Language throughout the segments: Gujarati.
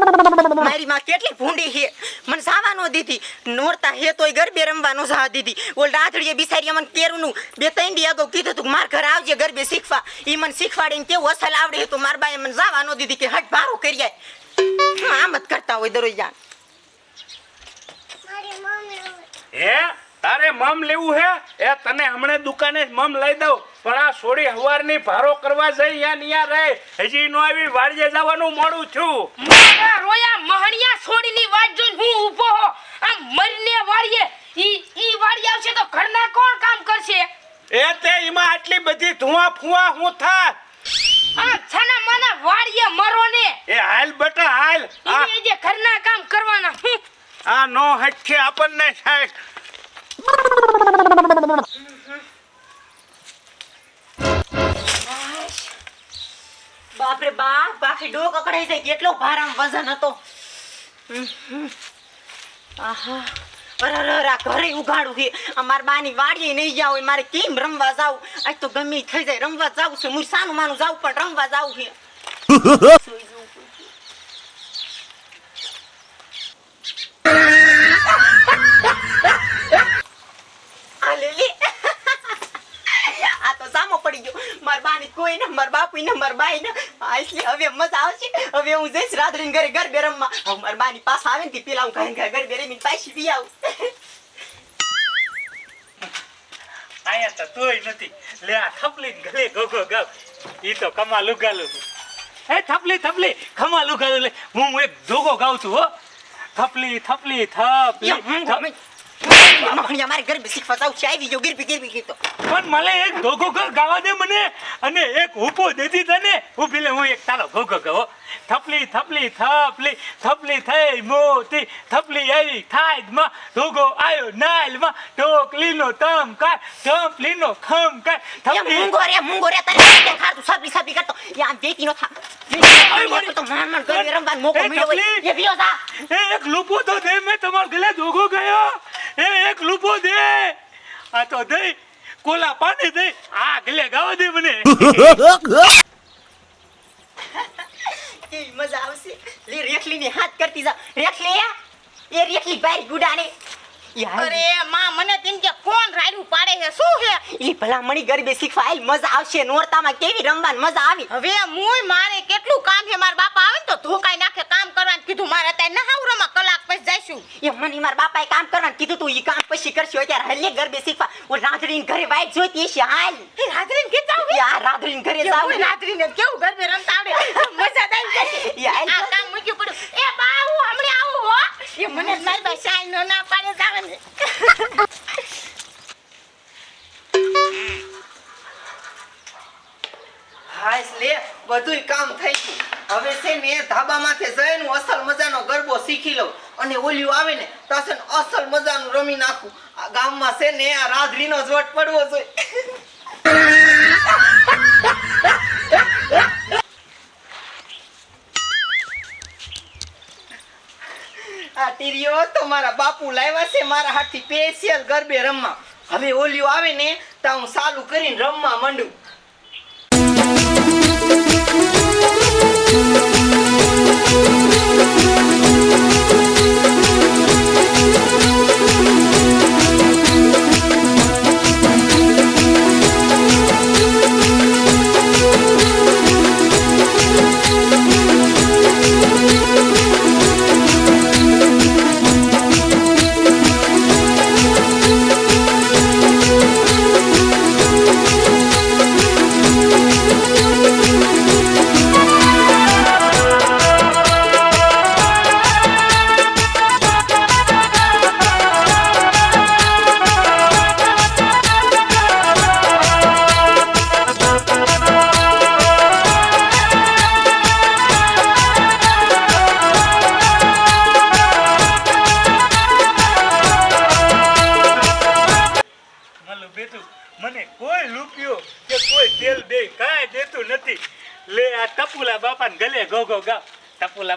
મારી માં કેટલી ભૂંડી છે. મને સાવાનો દીધી. નોરતા હે તોય ગરબે રમવાનો સા દીધી. ઓલ રાધડીએ બિસારીએ મને કેરુંનું બે ત્રણ દી અગાઉ કીધું તું માર ઘર આવજે ગરબે શીખવા. ઈ મને શીખવાડીને કેવું અસલ આવડે તો માર બાએ મને જાવાનો દીધી કે હટ ભારો કરી આમ જ કરતા હોય દરોજા. હે? તારે મમ લેવું હે? એ તને હમણે દુકાને મમ લઈ દઉં. પણ આ સોડી હવારની ભારો કરવા જઈ યા નિયા રે. હજી નો આવી વાડીએ જવાનું મોડું છું મારા રોયા મહણિયા છોડીની વાત જોઈ હું ઊભો હો. આ મરને વાડીએ ઈ ઈ વાડી આવશે તો ઘરના કોણ કામ કરશે? એ તે એમાં આટલી બધી ધુઆ ફુઆ હું થા આ છના મને વાડીએ મરો ને એ હાલ બેટા હાલ. આ જે ઘરના કામ કરવાના આ નો હટકે આપણને સાહેબ. બાપરે બાપ બાકી ડોક અકડાઈ જાય કેટલો ભારામ વજન હતો. આહા અરે અરે અરે, આ ઘરે ઉઘાડું છે. અમાર બાની વાડીએ નહીં જાવ હોય મારે કેમ રમવા જાવ? આજ તો ગમે થઈ જાય રમવા જાવ છે. હું સાનું માનું જાવ પણ રમવા જાવ છે સુઈ જવું પડશે. આ લીલી આ તો સામો પડી ગયો માર બાની કોઈ ને માર બાપુ ને માર બાઈ ને એટલે હવે મજા આવશે. હવે હું જઈશ રાત્રિ ઘરે ગરબે રમવા. હવે માર બાની પાસે આવે ને પેલા હું ઘરે ઘરે રમીને પાછી બી આવું. તો તોય નથી. લે આ થપલી ને ગલે ગોગો ગાવ ઈ તો કમા લુગાલું હે થપલી થપલી. ખમા લુગાલું લે. હું એક ધોગો ગાઉં છું હો. થપલી થપલી થપલી. યા, હું થપ- ગમે. મખણિયા મારે ગરબે શીખવા જાવ છે આવી ગયો ગીરપી ગીરપી ગીતો પણ મને એક ધોગો ગ- ગાવા દે મને અને એક ઊભો દેતી તને. ઊભી લે હું એક તારો ઘોઘો ગાવો થપલી થપલી થપલી થપલી થઈ મોતી થપલી આવી થાયમાં ધોગો આયો નાલમાં ઢોકલીનો તમ કા થપલીનો ખમ કા થપલી મૂંગો રે મૂંગો રે તને દેખાડતું સાપી સાપી કરતો. યા દેતી નો થા તો માન માન ગરબે રમવાનો મોકો મળ્યો એ વિયો જા. એ એક લૂપો તો દે મેં તમારા ગલે ધોગો ગયો. એ એક લૂપો દે. આ તો દે કોલા પાણી દે આ ગલે ગાવા દે મને. મજા આવશે. લે રેખલી ની હાથ કરતી જા રેખલી, એ રેખલી બારી ગુડાને. અરે માં મને તેમ કે કોણ રાયડું પાડે છે? શું છે? ઈ ભલા મણી ગરબે શીખવા આઈ મજા આવશે નોરતામાં કેવી રમવાન મજા આવી? હવે મુય મારે કેટલું કામ છે? મારા બાપા આવે ને તો ધોકાઈ નાખે કામ કરવાનું. કીધું મારે અત્યારે નહાવરામાં કલાક પછી જઈશું. એ મને મારા બાપાએ કામ કરવાનું કીધું તું ઈ કામ પછી કરશું. અત્યારે હલે ગરબે શીખવા. ઓ રાધડીને ઘરે વાઈટ જોઈતી હશે હાલ. એ કે કીધા હું યાર રાધડીને ઘરે જાવ રાત્રિને કેવું ગરબે રમતા આવડે? મજા આવી જશે યાર, આ કામ મૂક્યું પડ્યું. એ બા હો એ મને મારી પાસે સાઈન નો ના પાડે જાવે ને. હાઈસ લે બધુંય કામ થઈ ગયું. હવે છે ને એ ધાબામાંથી જઈને અસલ મજાનો ગરબો શીખી લઉં. અને ઓલિયું આવે ને તો છે ને અસલ મજાનું રમી નાખું. આ ગામમાં છે ને આ રાધડીનો જ વટ પડવો જોઈએ. આ તીરીઓ તો મારા બાપુ લાવ્યા છે, મારા હાથથી સ્પેશિયલ ગરબે રમવા. હવે ઓલિયો આવે ને, તો હું સાલું કરીને રમવા માંડું.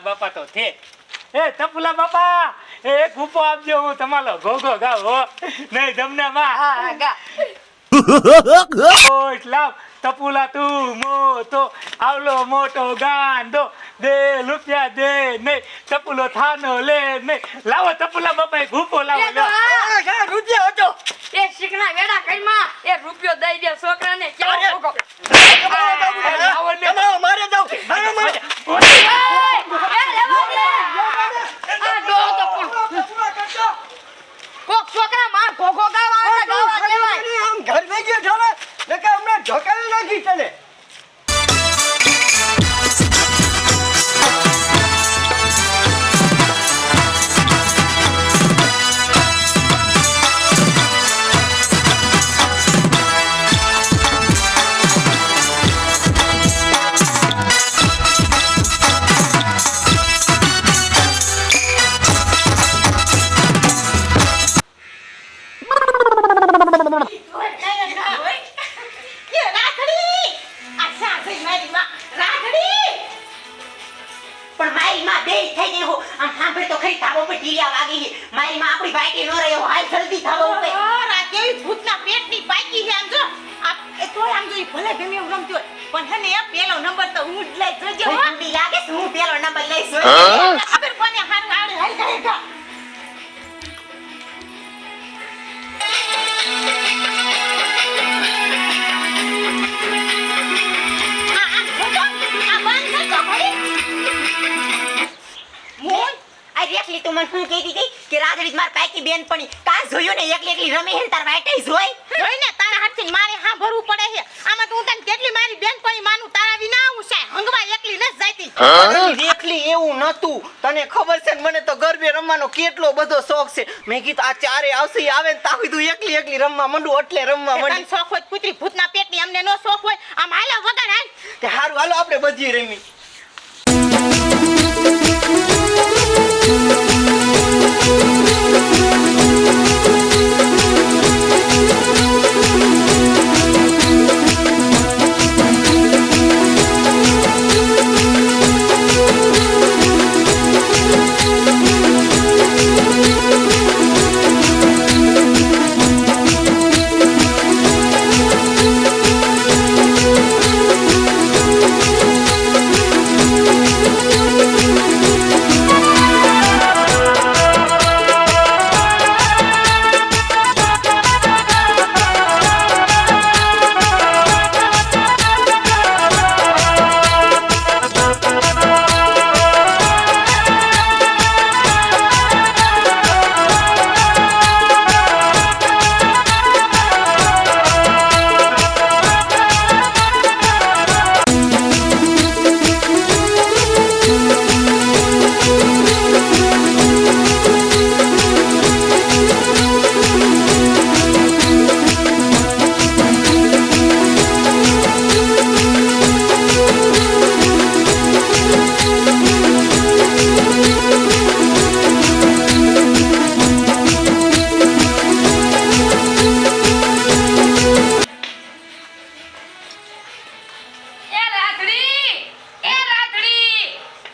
બાપા તો છે. એ તપલા બાપા એ એક આપજો હું તમારો ગો ગો હો. નહીં તમને માં. હા ગા. ઓય તું મોટો આવલો મોટો ગાંડો. દે રૂપિયા દે ને ટપુલો થાનો લે નહીં. લાવો તપુલા બાપા લાવો એ તો લ્યો. રૂપિયો હતો. એ શીખના વેડા કઈમાં એ રૂપિયો દઈ દે છોકરાને કેવો ભોગો લાવો મારે જાવ મારે મારે એ લેવા દે આ ડોહો તો પણ કોક છોકરા માં કા ગાવા ગાવા આમ ઘર છો ને? લેકે હમણાં ઢોકાવી નાખી તને પણ મારી માં બે થઈ ગઈ હો આમ સાંભળ તો ખરી ધાબો પર ઢીલિયા વાગી છે મારી માં આપણી બાઈકે નો રહ્યો હાલ જલ્દી ઉપર આ કેવી ભૂતના પેટની પાકી છે આમ જો આ એ તોય આમ જો ભલે ગમે એમ રમતી પણ હે? ને પેલો નંબર તો હું જ લઈ જોજે હો લાગે હું પેલો નંબર લઈશ ખબર કોને હારું આવડે? હાલ કરે ઘડી. આ રેખલી તું મને શું કહેતી હતી? કે રાધડી માર પાકી બેન પણી કાં જોયું ને એકલી એકલી રમે હે તાર વાટે જોઈ જોઈને તારા હાથથી મારે હા ભરવું પડે છે. આમાં તો તને કેટલી મારી બેનપણી માનું તારા વિના હું છે? હંગવા એકલી ન જાતી રેખલી એવું નતું. તને ખબર છે ને મને તો ગરબે રમવાનો કેટલો બધો શોખ છે. મેં કીધું આ ચારે આવશે આવે ને તા કીધું એકલી એકલી રમવા માંડું એટલે રમવા તને શોખ હોય કૂતરી ભૂતના પેટની અમને નો શોખ હોય. આમ હાલો વગર હાલ. તે હારું હાલો આપણે બધી રમી.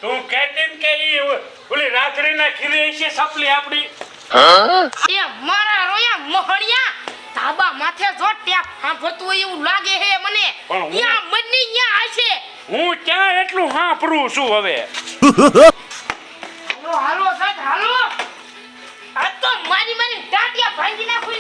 તું કહેતી કે ઈ ઓલી રાખડીના ખીરી છે સપલી આપડી. એ મારા રોયા મોહણિયા ધાબા માથે જો ટેપ હોય એવું લાગે હે મને. યા મનની યા આશે હું ત્યાં એટલું હાંપરું છું હવે. હાલો હાલો સાહેબ હાલો. આ તો મારી મારી ટાટિયા ભાંગી નાખું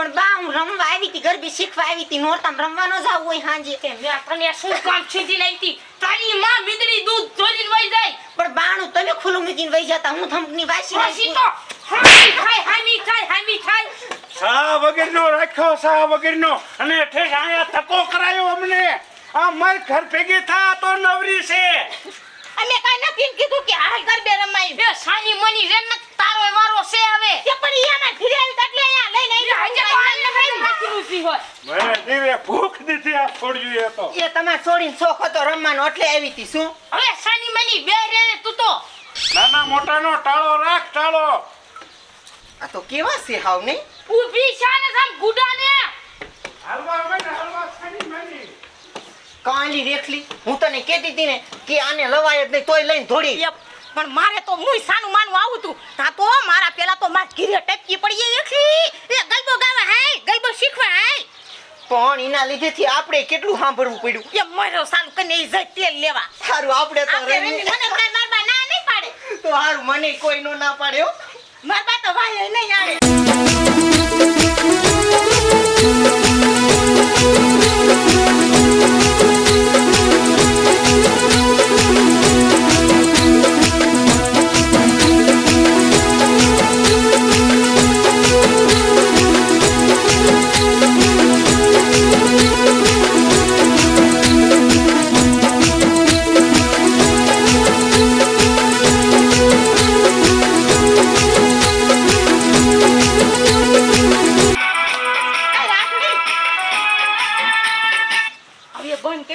પણ બા હું રમવા આવી હતી ગરબી શીખવા આવી હતી નોરતા રમવા ન જાવું હોય હાંજે કે મેં તને શું કામ છીધી લઈતી તારી માં મીંદડી દૂધ ચોરીને વઈ જાય. પણ બાણું તમે ખુલ્લું મૂકીને વહી જતા હું થંપની વાસી વાસી તો હામી ખાય હામી ખાય હામી ખાય સા વગરનો રાખ્યો સા વગરનો. અને ઠેઠ આયા તકો કરાયો અમને. આ મર ઘર ભેગી થા તો નવરી છે. અમે કાઈ નથી કીધું કે આ ગરબે રમાય. બે સાની મની રે ન તારો વારો છે હવે તે પણ ઈ આમાં ઘીરે આવી તો એટલે અહીંયા લઈને એ આવી હજે તો આને કઈ નાખીનું સી હોય દીવે ભૂખ નથી આ છોડ્યું એ તો. એ તમારે છોડીને શોખ હતો રમવાનો એટલે આવી હતી શું? હવે સાની મની બે રે તું તો. નાના મોટાનો ટાળો રાખ ટાળો. આ તો કેવા છે હાવ નહીં? ઊભી શાને સામ ગુડાને. હલવા ને હાલવા ખાની માની. કાલી રેખલી હું તને કહેતી હતી ને કે આને લવાય જ નહીં તોય લઈને ધોડી પણ મારે તો હું સાનું માનું આવું તું. તા તો મારા પેલા તો માર ઘીરે ટપકી પડી ગઈ એકલી એ ગલબો ગાવા હાય ગલબો શીખવા હાય. પણ એના લીધેથી આપણે કેટલું સાંભળવું પડ્યું? એ મારો સાલું કને એ જાય તેલ લેવા. સારું આપણે તો. રમી મને માર ના નહીં પાડે. તો સારું મને કોઈ નો ના પાડ્યો મારબા તો વાય નહીં આવે.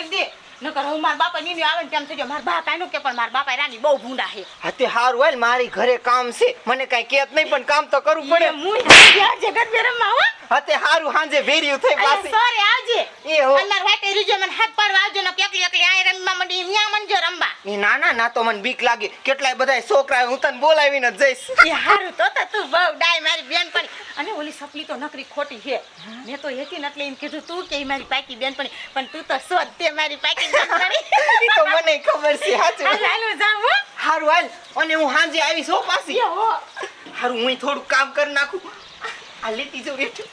કરી દે. નકર હું મારા બાપા ની આવે ને તેમ થઈ મારા બા કાંઈ કે પણ મારા બાપા રાની બહુ ભૂંડા છે. હા તે હારું હાલ મારી ઘરે કામ છે. મને કઈ કેત નહીં પણ કામ તો કરવું પડે. મુય આજે ગરબે રમવા હો. હા તે હારું હાંજે ભેર્યું થઈ અરે પાછી. સોરે આવજે. એ હો. અંદર વાટે રીજો મને હાથ પાડવા આવજો ને એકલી એકલી આય રમવા મંડી ન્યા રમવા. એ ના ના ના તો મને બીક લાગે. કેટલાય બધા છોકરા હું તને બોલાવીને જઈશ. એ હારું તો બહુ ડાય મારી બેન અને ઓલી સપલી તો નકરી ખોટી છે. મેં તો હેતી ને એટલે એમ કીધું તું કે મારી પાકી બેન પણ પણ તું તો શોધ તે મારી પાકી બેન તો મને ખબર છે સાચું હાલ જાવ હારું હાલ. અને હું હાંજે આવીશ હો પાછી. હારું હું થોડું કામ કરી નાખું. આ લેતી જો રેઠું.